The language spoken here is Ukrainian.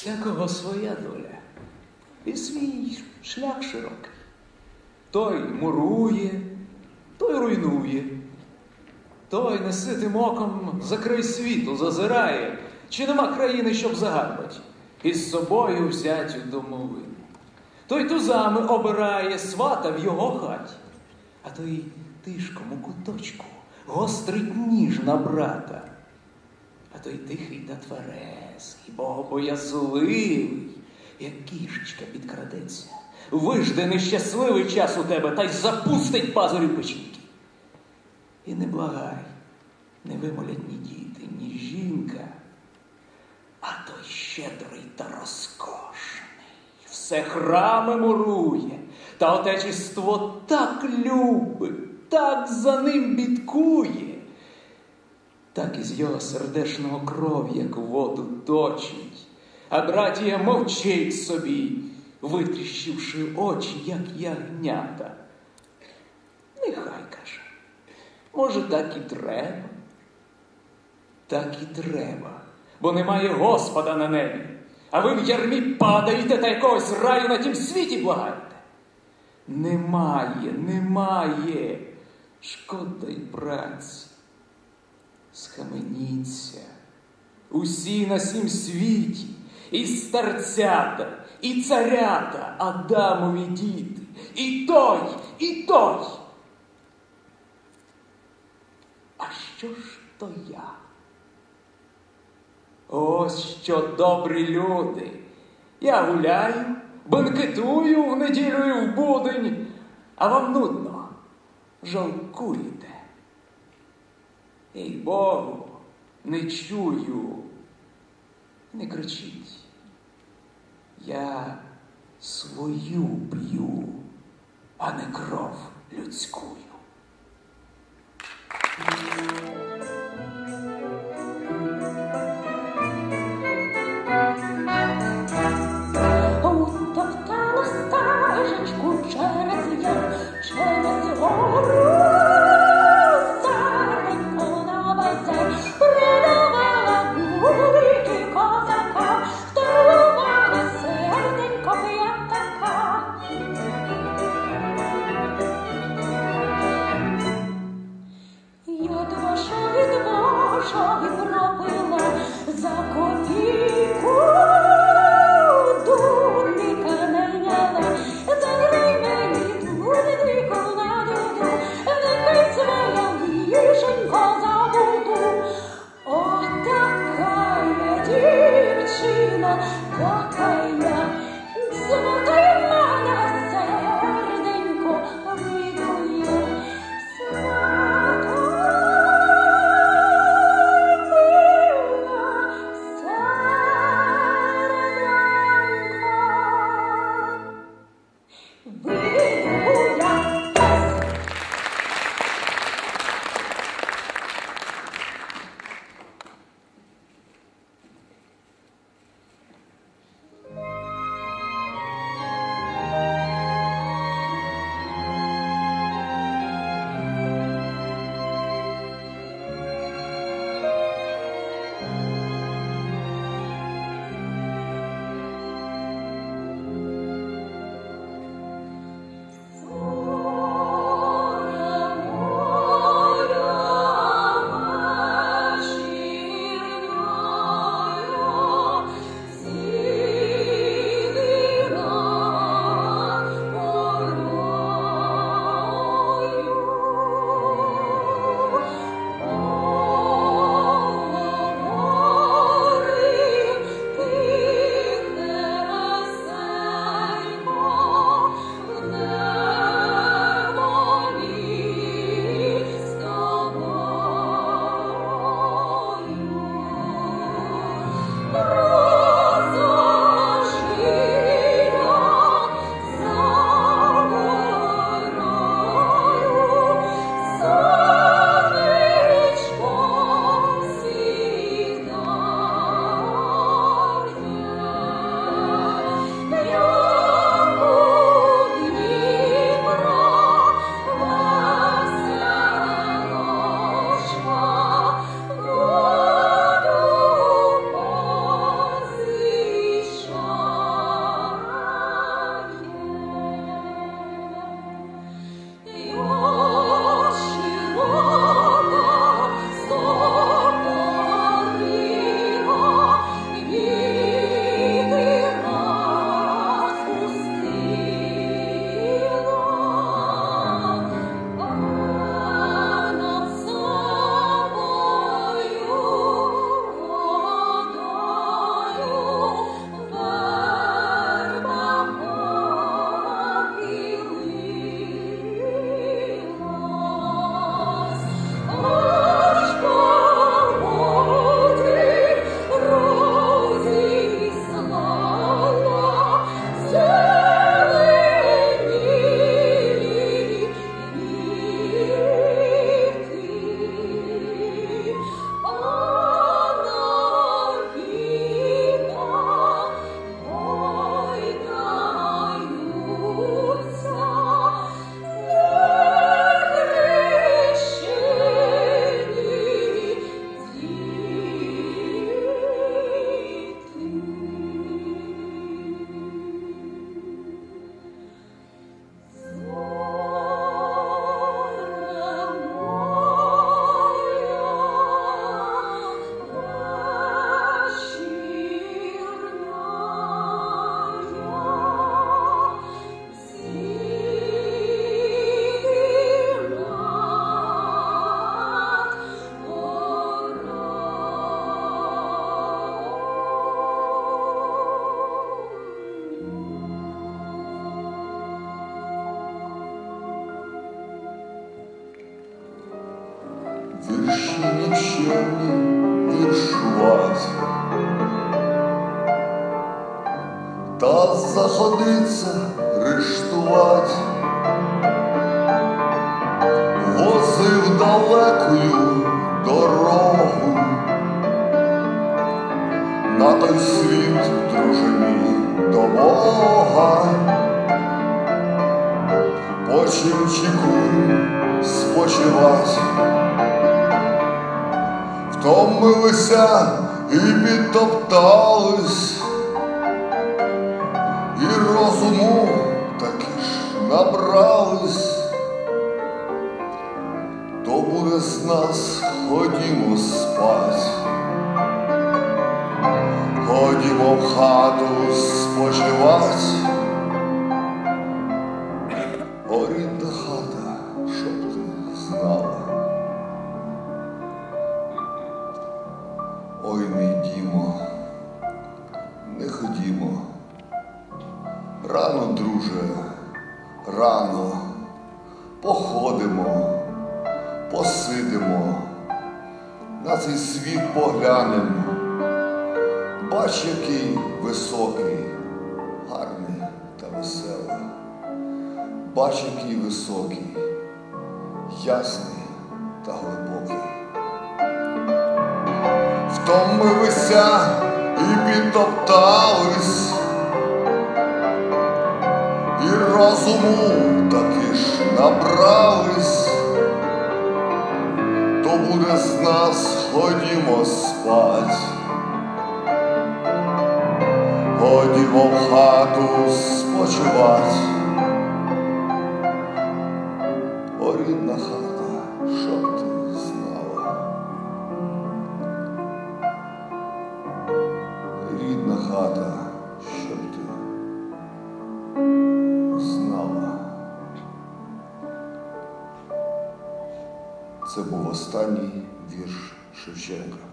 Всякого своя доля. І свій шлях широкий. Той мурує, той руйнує. Той неситим оком за край світу зазирає, чи нема країни, щоб загарбать, і з собою взять у домовину. Той тузами обирає свата в його хаті, а той тишком у куточку гострить ніж на брата. А той тихий та тверезий, богобоязливий, як кішечка підкрадеться, вижде нещасливий час у тебе та й запустить пазурі печінки. І не благай, не вимолять ні діти, ні жінка, а той щедрий та розкошений, все храми мурує, та отечество так любить, так за ним бідкує, так із його сердешного кров, як воду точить, а братія мовчить собі, витріщивши очі, як ягнята. Нехай каже. Може, так і треба? Так і треба, бо немає Господа на небі, а ви в ярмі падаєте та якогось раю на тім світі благаєте. Немає, немає. Шкода й праці. Схаменіться. Усі на сім світі, і старцята, і царята, Адамові діти, і той, і той. А що ж то я? Ось що добрі люди. Я гуляю, бенкетую в неділю і в будень, а вам нудно жалкуєте. Богу, не чую, не кричіть. Я свою п'ю, а не кров людськую. Час заходиться рештувати. Возив далекою дорогу. На той світ, друже мій, до Бога. Почимчику спочивать. Втомилися і підтоптались, набрались, то буде з нас ходімо спать, ходімо в хату спочивать. О, рідна хата, щоб ти знала. На цей світ поглянемо. Бач, який високий, гарний та веселий. Бач, який високий, ясний та глибокий. Втомилися і підтоптались, і розуму таки ж набрались, буде з нас ходімо спать. Ходімо в хату спочивать. Це був останній вірш Шевченка.